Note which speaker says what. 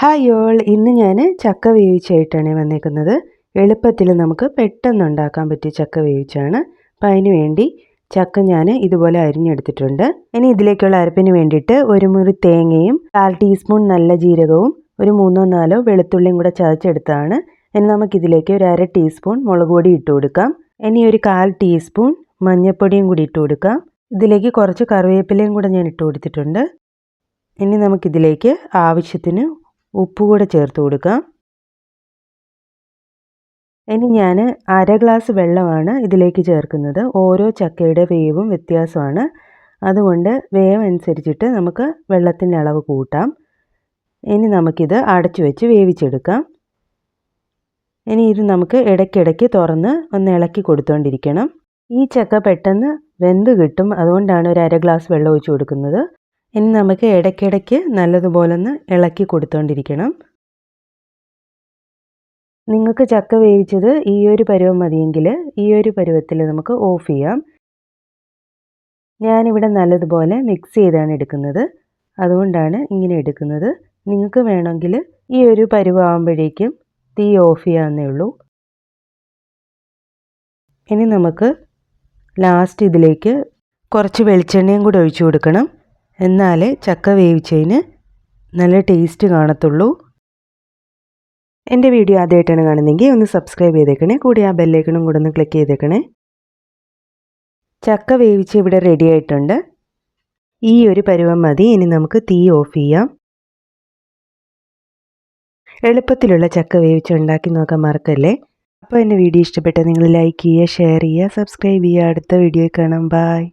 Speaker 1: Hi all ഇന്ന് ഞാൻ ചക്ക വേവിച്ചായിട്ടാണ് വന്നേക്കുന്നത്. എളുപ്പത്തിൽ നമുക്ക് പെട്ടെന്ന് ഉണ്ടാക്കാൻ പറ്റിയ ചക്ക വേവിച്ചാണ്. അപ്പം അതിന് വേണ്ടി ചക്ക ഞാൻ ഇതുപോലെ അരിഞ്ഞെടുത്തിട്ടുണ്ട്. ഇനി ഇതിലേക്കുള്ള അരപ്പിന് വേണ്ടിയിട്ട് ഒരു മുറി തേങ്ങയും കാൽ ടീസ്പൂൺ നല്ല ജീരകവും ഒരു മൂന്നോ നാലോ വെളുത്തുള്ളിയും കൂടെ ചതച്ചെടുത്താണ്. ഇനി നമുക്കിതിലേക്ക് ഒരു അര ടീസ്പൂൺ മുളക് പൊടി ഇട്ട് കൊടുക്കാം. ഇനി ഒരു കാൽ ടീസ്പൂൺ മഞ്ഞൾപ്പൊടിയും കൂടി ഇട്ട് കൊടുക്കാം. ഇതിലേക്ക് കുറച്ച് കറിവേപ്പിലയും കൂടെ ഞാൻ ഇട്ട് കൊടുത്തിട്ടുണ്ട്. ഇനി നമുക്കിതിലേക്ക് ആവശ്യത്തിന് ഉപ്പ് കൂടെ ചേർത്ത് കൊടുക്കാം ഇനി ഞാൻ അര ഗ്ലാസ് വെള്ളമാണ് ഇതിലേക്ക് ചേർക്കുന്നത്. ഓരോ ചക്കയുടെ വേവും വ്യത്യാസമാണ്. അതുകൊണ്ട് വേവ് അനുസരിച്ചിട്ട് നമുക്ക് വെള്ളത്തിന്റെ അളവ് കൂട്ടാം. ഇനി നമുക്കിത് അടച്ചു വെച്ച് വേവിച്ചെടുക്കാം. ഇനി ഇത് നമുക്ക് ഇടയ്ക്കിടയ്ക്ക് തുറന്ന് ഒന്ന് ഇളക്കി കൊടുത്തുകൊണ്ടിരിക്കണം ഈ ചക്ക പെട്ടെന്ന് വെന്ത് കിട്ടും. അതുകൊണ്ടാണ് ഒരു അര ഗ്ലാസ് വെള്ളം ഒഴിച്ച് കൊടുക്കുന്നത്. ഇനി നമുക്ക് ഇടയ്ക്കിടയ്ക്ക് നല്ലതുപോലെ ഒന്ന് ഇളക്കി കൊടുത്തുകൊണ്ടിരിക്കണം നിങ്ങൾക്ക് ചക്ക വേവിച്ചത് ഈ ഒരു പരുവം മതിയെങ്കിൽ ഈ ഒരു പരുവത്തിൽ നമുക്ക് ഓഫ് ചെയ്യാം. ഞാനിവിടെ നല്ലതുപോലെ മിക്സ് ചെയ്താണ് എടുക്കുന്നത്. അതുകൊണ്ടാണ് ഇങ്ങനെ എടുക്കുന്നത്. നിങ്ങൾക്ക് വേണമെങ്കിൽ ഈ ഒരു പരുവാകുമ്പോഴേക്കും തീ ഓഫ് ചെയ്യാവുന്നേ ഉള്ളൂ. ഇനി നമുക്ക് ലാസ്റ്റ് ഇതിലേക്ക് കുറച്ച് വെളിച്ചെണ്ണയും കൂടി ഒഴിച്ചു കൊടുക്കണം. എന്നാലേ ചക്ക വേവിച്ചതിന് നല്ല ടേസ്റ്റ് കാണത്തുള്ളൂ. എന്റെ വീഡിയോ ആദ്യമായിട്ടാണ് കാണുന്നതെങ്കിൽ ഒന്ന് സബ്സ്ക്രൈബ് ചെയ്തേക്കണേ കൂടി ആ ബെല്ലേക്കണും കൂടെ ഒന്ന് ക്ലിക്ക് ചെയ്തേക്കണേ. ചക്ക വേവിച്ച് ഇവിടെ റെഡി ആയിട്ടുണ്ട്. ഈ ഒരു പരുവം മതി ഇനി നമുക്ക് തീ ഓഫ് ചെയ്യാം. എളുപ്പത്തിലുള്ള ചക്ക വേവിച്ച് ഉണ്ടാക്കി നോക്കാൻ മറക്കല്ലേ? അപ്പോൾ എന്റെ വീഡിയോ ഇഷ്ടപ്പെട്ടാൽ നിങ്ങൾ ലൈക്ക് ചെയ്യുക ഷെയർ ചെയ്യുക സബ്സ്ക്രൈബ് ചെയ്യുക. അടുത്ത വീഡിയോ കാണാം. ബായ്